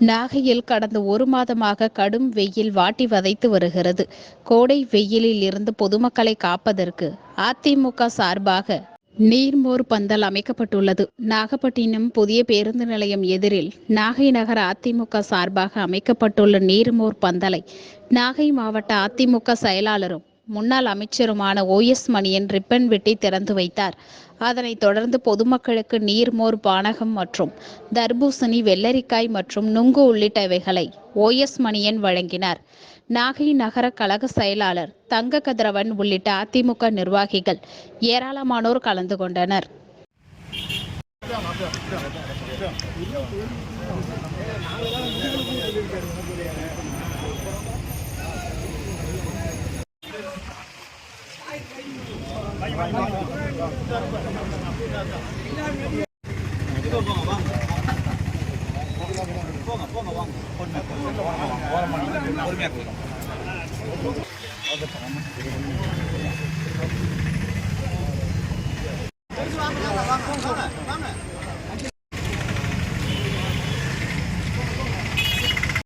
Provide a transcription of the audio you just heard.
நாகையில் கடந்த ஒரு மாதமாக கடும் வெயில் வாட்டி வதைத்து வருகிறது. கோடை வெயிலில் இருந்து பொதுமக்களை காப்பதற்கு அதிமுக சார்பாக நீர்மோர் பந்தல் அமைக்கப்பட்டுள்ளது. நாகப்பட்டினம் புதிய பேருந்து நிலையம் எதிரில் நாகை நகர அதிமுக சார்பாக அமைக்கப்பட்டுள்ள நீர்மோர் பந்தலை நாகை மாவட்ட அதிமுக செயலாளரும் முன்னாள் அமைச்சருமான ஓஎஸ் மணியன் ரிப்பன் வெட்டி திறந்து வைத்தார். அதனைத் தொடர்ந்து பொதுமக்களுக்கு நீர்மோர் பானகம் மற்றும் தர்பூசணி வெள்ளரிக்காய் மற்றும் நுங்கு உள்ளிட்டவைகளை ஓஎஸ் மணியன் வழங்கினார். நாகை நகர கழக செயலாளர் தங்க கதிரவன் உள்ளிட்ட அதிமுக நிர்வாகிகள் ஏராளமானோர் கலந்து கொண்டனர். வாங்க வாங்க வாங்க.